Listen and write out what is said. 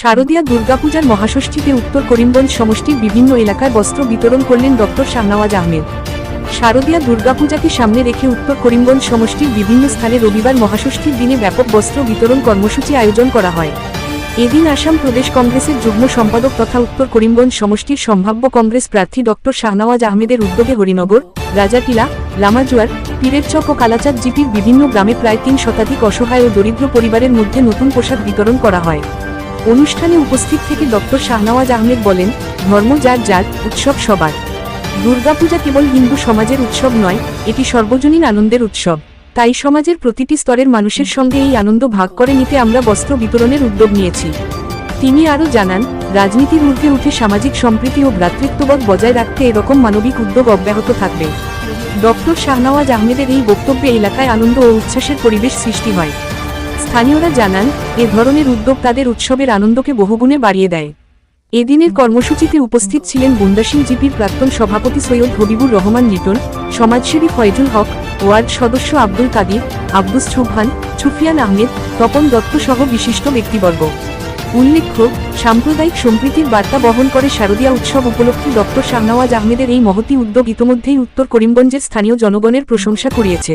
শারদীয়া দুর্গাপূজার মহাষষ্ঠীতে উত্তর করিমগঞ্জ সমষ্টির বিভিন্ন এলাকায় বস্ত্র বিতরণ করলেন ডক্টর শাহনওয়াজ আহমেদ। শারদীয়া দুর্গাপূজাকে সামনে রেখে উত্তর করিমগঞ্জ সমষ্টির বিভিন্ন স্থানে রবিবার মহাষষ্ঠীর দিনে ব্যাপক বস্ত্র বিতরণ কর্মসূচি আয়োজন করা হয়। এদিন আসাম প্রদেশ কংগ্রেসের যুগ্ম সম্পাদক তথা উত্তর করিমগঞ্জ সমষ্টির সম্ভাব্য কংগ্রেস প্রার্থী ডক্টর শাহনওয়াজ আহমেদের উদ্যোগে হরিনগর, রাজাটিলা, লামাজুয়ার, পীরের চক ও কালাচাঁদ জিপির বিভিন্ন গ্রামে প্রায় তিন শতাধিক অসহায় ও দরিদ্র পরিবারের মধ্যে নতুন পোশাক বিতরণ করা হয়। অনুষ্ঠানে উপস্থিত থেকে ডক্টর শাহনওয়াজ আহমেদ বলেন, ধর্ম যার যার, উৎসব সবার। দুর্গাপূজা কেবল হিন্দু সমাজের উৎসব নয়, এটি সর্বজনীন আনন্দের উৎসব। তাই সমাজের প্রতিটি স্তরের মানুষের সঙ্গে এই আনন্দ ভাগ করে নিতে আমরা বস্ত্র বিতরণের উদ্যোগ নিয়েছি। তিনি আরও জানান, রাজনীতির ঊর্ধ্বে উঠে সামাজিক সম্প্রীতি ও ভ্রাতৃত্ববোধ বজায় রাখতে এরকম মানবিক উদ্যোগ অব্যাহত থাকবে। ডক্টর শাহনওয়াজ আহমেদের এই বক্তব্যে এলাকায় আনন্দ ও উচ্ছ্বাসের পরিবেশ সৃষ্টি হয়। স্থানীয়রা জানান, এ ধরনের উদ্যোগ তাদের উৎসবের আনন্দকে বহুগুণে বাড়িয়ে দেয়। এদিনের কর্মসূচিতে উপস্থিত ছিলেন বুন্দাসিং জিপির প্রাক্তন সভাপতি সৈয়দ হবিবুর রহমান লিটন, সমাজসেবী ফয়জুল হক, ওয়ার্ড সদস্য আব্দুল কাদির, আব্দুস সুবহান সুফিয়ান আহমেদ, তপন দত্ত সহ বিশিষ্ট ব্যক্তিবর্গ। উল্লেখ্য, সাম্প্রদায়িক সম্প্রীতির বার্তা বহন করে শারদীয়া উৎসব উপলক্ষে ডক্টর শাহনওয়াজ আহমেদের এই মহতি উদ্যোগ ইতোমধ্যেই উত্তর করিমগঞ্জের স্থানীয় জনগণের প্রশংসা কুড়িয়েছে।